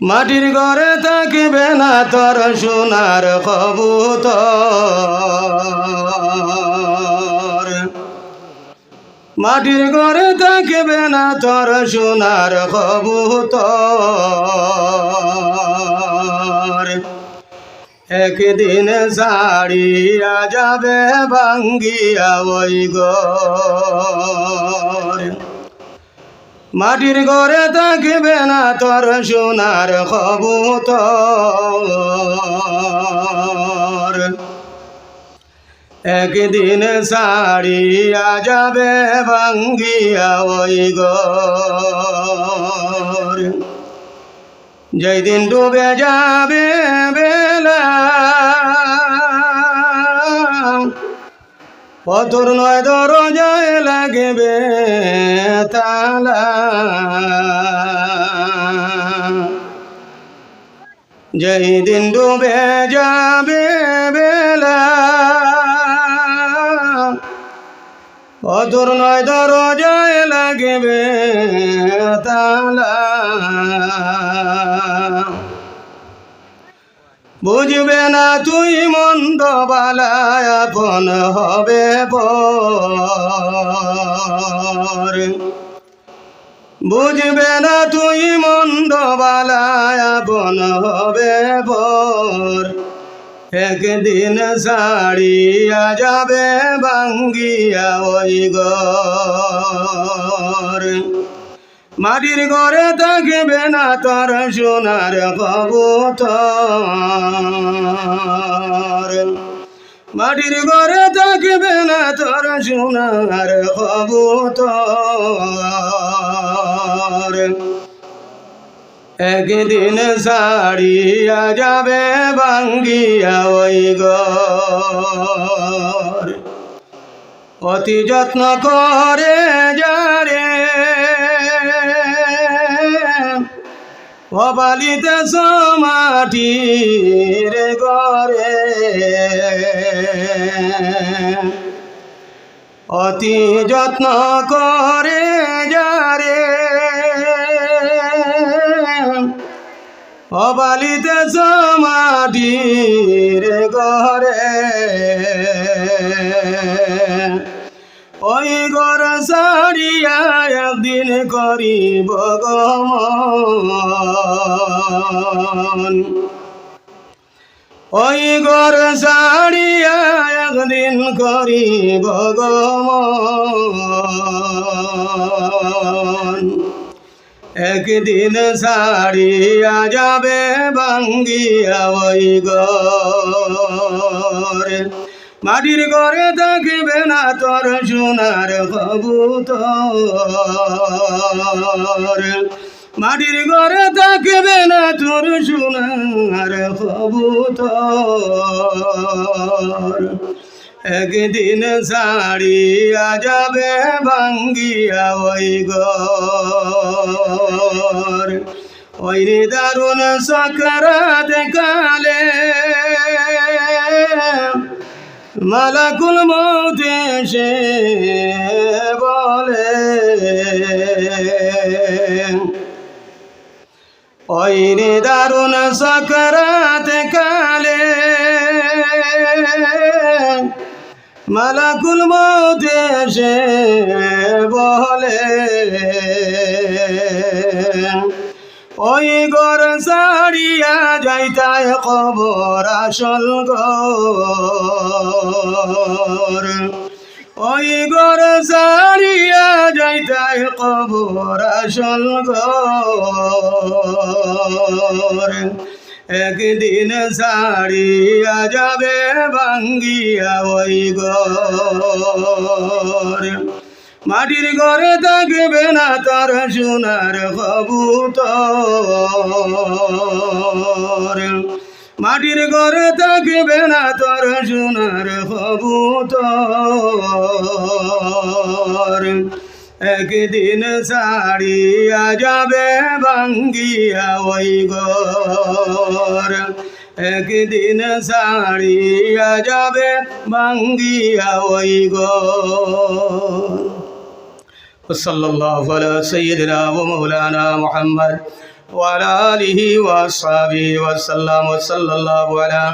মাটির ঘরে থাকিবে না তোর সোনার কবুতর। মাটির ঘরে থাকিবে না তোর সোনার কবুতর। একদিন সাড়িয়া যাবে ভাঙ্গিয়া ওই গর মাটির ঘরে থাকিবে না তোর সোনার কবুতর। একদিন সাড়িয়া যাবে ভাঙ্গিয়া ওই গর যেই দিন ডুবে যাবে বেলা পথর নয় দরজায় লাগবে তালা। যেই দিন ডুবে যাবে বেলা। পথর নয় দরজায় লাগবে তালা। বুঝবে না তুই মন্দ বালায় হবে বুঝবে না তুই মন্দ বালায় হবে পর একদিন সাড়িয়া যাবে ভাঙ্গিয়া ওই গর মাটির ঘরে থাকবে না তোর সোনার কবুতর মাটির ঘরে থাকবে না তোর সোনার কবুতর একদিন সাড়িয়া যাবে ভাঙ্গিয়া ওই গর অতি যত্ন করে যারে অবালিতে সমাটির গরে অতি যত্ন করে যারে। অবালিতে সমাটির গরে ওই গর সারিয়া একদিন করিব গমন ওই গর সারিয়া একদিন করিব গমন একদিন সারিয়া যাবে ভাঙ্গিয়া ওই গর মাটির ঘরে থাকিবে না তোর সোনার কবুতর। মাটির ঘরে থাকিবে না তোর সোনার কবুতর। একদিন সাড়িয়া যাবে ভাঙ্গিয়া ওই গর ওই দারুণ সকরাত কালে মালাকুল মৌতে সে বলে ওই রে দারুণ সকরাত কালে মালাকুল মৌতে সে বলে ওই গর সারিয়া যাইতায় কবর আসল গর ওই গর সারিয়া যাইতায় কবর আসল গর একদিন সারিয়া যাবে ভাঙ্গিয়া ওই গর মাটির ঘরে থাকবে না তার সোনার কবুতর। মাটির ঘরে থাকবে না তোর সোনার কবুতর। একদিন সাড়িয়া যাবে ভাঙ্গিয়া ওই ঘর। একদিন সাড়িয়া যাবে ভাঙ্গিয়া ওই ঘর। وصلى الله على سيدنا ومولانا محمد وعلى آله وأصحابه وسلم وصلى الله على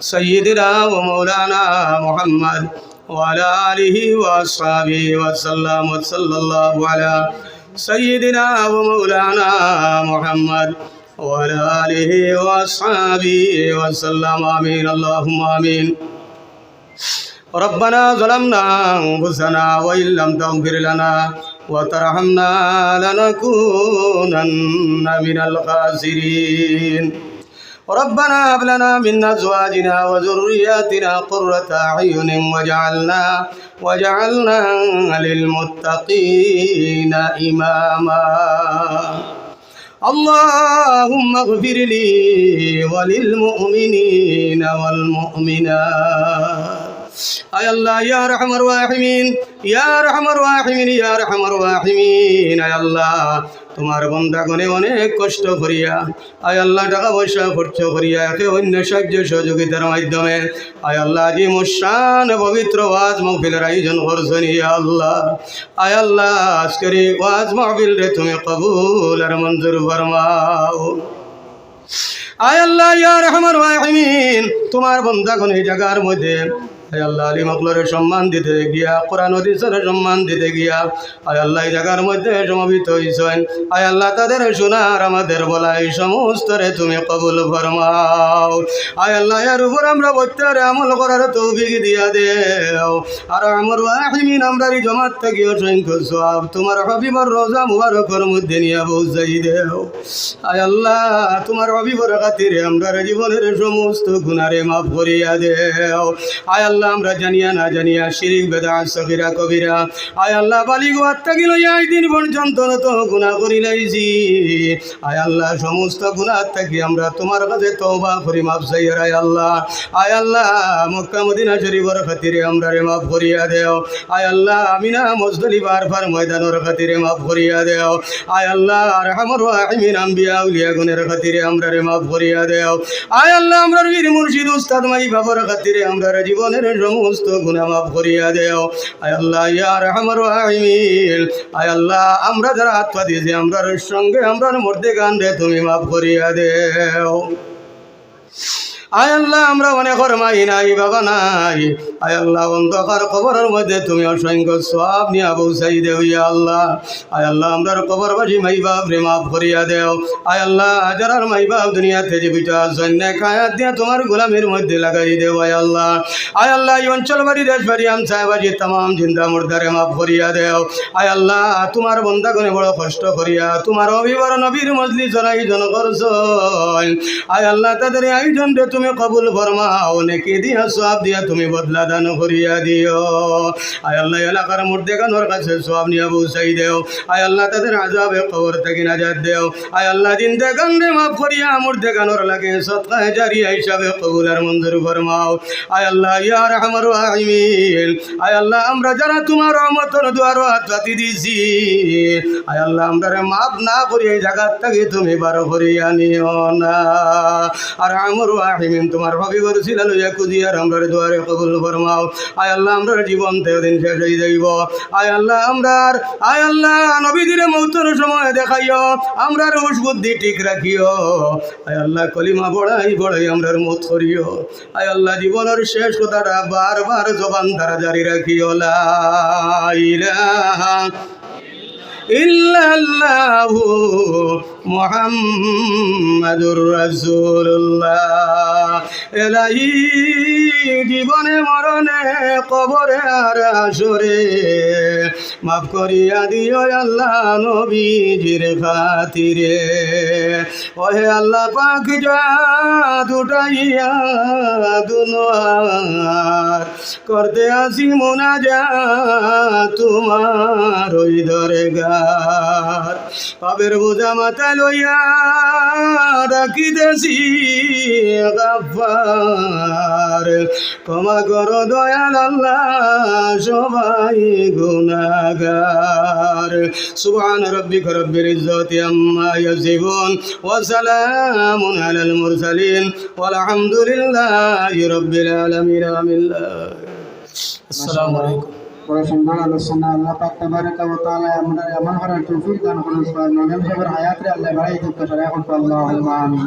سيدنا ومولانا محمد وعلى آله وأصحابه وسلم وصلى الله على سيدنا ومولانا محمد وعلى آله وأصحابه وسلم. آمين. اللهم آمين. ربنا ظلمنا أنفسنا وإن لم تغفر لنا وترحمنا لنكونن من الخاسرين. ربنا هب لنا من أزواجنا وذرياتنا قرة أعين وجعلنا وجعلنا للمتقين إماما. اللهم اغفر لي وللمؤمنين والمؤمنات. আয় আল্লাহ, ইয়া রহমার রাহিমিন ইয়া রহমার রাহিমিন ইয়া আয় আল্লাহ, তোমার বন্দাগণে অনেক কষ্ট করিয়া, আয় আল্লাহ টাকা পয়সা খরচ করিয়া একে অন্য সাহায্য সহযোগিতার মাধ্যমে, আয় আল্লাহ আজি মুসান পবিত্র ওয়াজ মহফিলের আয়োজন করছেন ইয়া আল্লাহ। আয় আল্লাহ, আজকের এই ওয়াজ মহফিল রে তুমি কবুল আর মঞ্জুর ফরমাও। আয় আল্লাহ, ইয়া রাহিমিন তোমার বন্দাগণ এই জায়গার মধ্যে আয় আল্লাহ আলী দিতে গিয়া, কোরআন হদিসের সম্মান দিতে গিয়া আল্লাহ জায়গার মধ্যে সমবিত হয়েছেন তুমি কবুল ফরমাও। আয় আল্লাহ এর উপর আমরা বত্যারে আমল করার তৌফিক দিয়া মধ্যে নিয়ে পৌঁছাই দেও। আয় আল্লাহ তোমার হবিবর খাতিরে আমরা জীবনের সমস্ত গুণারে মাফ করিয়া দেও। আয় আল্লাহ আমরা জানিয়া না জানিয়া শিরিক বেদা সকিরা কবিরা। আয় আল্লাহ, বালিগ আত্মাকি লইয়া এই দিন পর্যন্ত তো গুণা করি লাইছি আয় আল্লাহ, সমস্ত গুণার থাকি আমরা তোমার কাছে তওবা করি, মাফ চাইয়ার আয় আল্লাহ। আয় আল্লাহ, মক্কা, মদিনা শরীফর খাতিরে আমরা রে মাফ করিয়া দেও। আয় আল্লাহ, আমিনা মজদলি বারবার ময়দানের খাতিরে মাফ করিয়া দেও। আয় আল্লাহ রহমর রাহিমিন, আম্বিয়া উলিয়া গুণের খাতিরে আমরা রে মাফ করিয়া দেও। আয় আল্লাহ আমরা মুর্শিদ, উস্তাদ মাই বাবার খাতিরে আমরা রে জীবনের সমস্ত গুণা মাফ করিয়া দেও। আয় আল্লাহ ইয়ার আমার রাহিমিন। আয় আল্লাহ, আমরা যারা হাত পা দিয়েছি, আমরার সঙ্গে আমরার মধ্যে গান রে তুমি মাফ করিয়া দেও। আয় আল্লাহ, আমরা অনেকর মাই নাই, বাবা নাই। আয় আল্লাহ, অন্ধকার কবরের মধ্যে তুমি অসংখ্য সব নিয়া বৌসাই দেও ইয়া আল্লাহ। আয় আল্লাহ আমরার কবর বাজি মাই বাপ রে মাফ করিয়া দেও। আয় আল্লাহ যারার মাই বাপ দুনিয়াতে জীবিত সৈন্য কায়াত দিয়া তোমার গোলামের মধ্যে লাগাই দেও, আয় আল্লাহ। আয় আল্লাহ, এই অঞ্চল বাড়ি দেশ বাড়ি আমসায় বাড়ি তাম জিন্দা মুর্দারে মাফ করিয়া দেও। আয় আল্লাহ, তোমার বন্দাগণে বড় কষ্ট করিয়া, তোমার অভিবার নবীর মজলি জনাই জন করছ আয় আল্লাহ, তাদের আয়োজন রে তুমি কবুল ফরমাও নেকি দিয়া সব দিয়া তুমি বদলা দান করিয়া দিও। আয় আল্লাহ, এলাকার মধ্যে গানোর কাছে সব নিয়ে বৌসাই দেও। আয় আল্লাহ, তাদের আজাবে খবর থেকে নাজার দেও। আয় আল্লাহ দিন দেখান রে মাফ করিয়া মধ্যে গানোর লাগে সৎকায় জারিয়া হিসাবে কবুল আর মঞ্জুর ফরমাও। আয় আল্লাহ, ইয়া রহমার রাহিমিন। আয় আল্লাহ, আমরা যারা তোমার রহমতর দুয়ার হাত দিছি আয় আল্লাহ, আমরা মাফ না করি এই জায়গার থেকে তুমি বার করিয়া নিও না। আর আমার রাহিমিন তোমার ভাবি করছিল লইয়া কুদিয়ার আমরা দুয়ারে কবুল ফরমাও। আয় আল্লাহ আমরা জীবন দিন শেষ হয়ে যাইব। আয় আল্লাহ, আমরার আয় আল্লাহ নবীদের মৌতর সময় দেখাইও, আমরার হুশ বুদ্ধি ঠিক রাখিও। আয় আল্লাহ, কলিমা বড়াই বড়াই আমরার মত করিও। আয় আল্লাহ, জীবনের শেষ কথাটা বারবার জবান দ্বারা জারি রাখিও। লা ইলাহা ইল্লাল্লাহু মুহাম্মাদুর রাসূলুল্লাহ। এলাহি জীবনে, মরণে, কবরে আর আসরে। মাফ করিয়া দিও আল্লাহ নবীজির খাতিরে। ওহে আল্লাহ পাক যা দুটাইয়া দুনোয়ার। করতে আসি মোনা যা তোমার ওই ধরে গার পাবের বোঝা মাথা লইয়া ক্ষমা কর দয়াল আল্লাহ, সবাই গুনাগার সুবহান রব্বিক রব্বিল ইজ্জতি আম্মা ইয়াসিফুন ওয়া সালামুন আলাল মুরসালিন। আমিন। আসসালামু আলাইকুম। বড় সুন্দর আলোচনা, আল্লাহ পাক তাবারাকা ওয়া তাআলা আমরা এমন করার তৌফিক দান করুন। হায়াতরে আল্লাহ আল্লাহুম্মা আমিন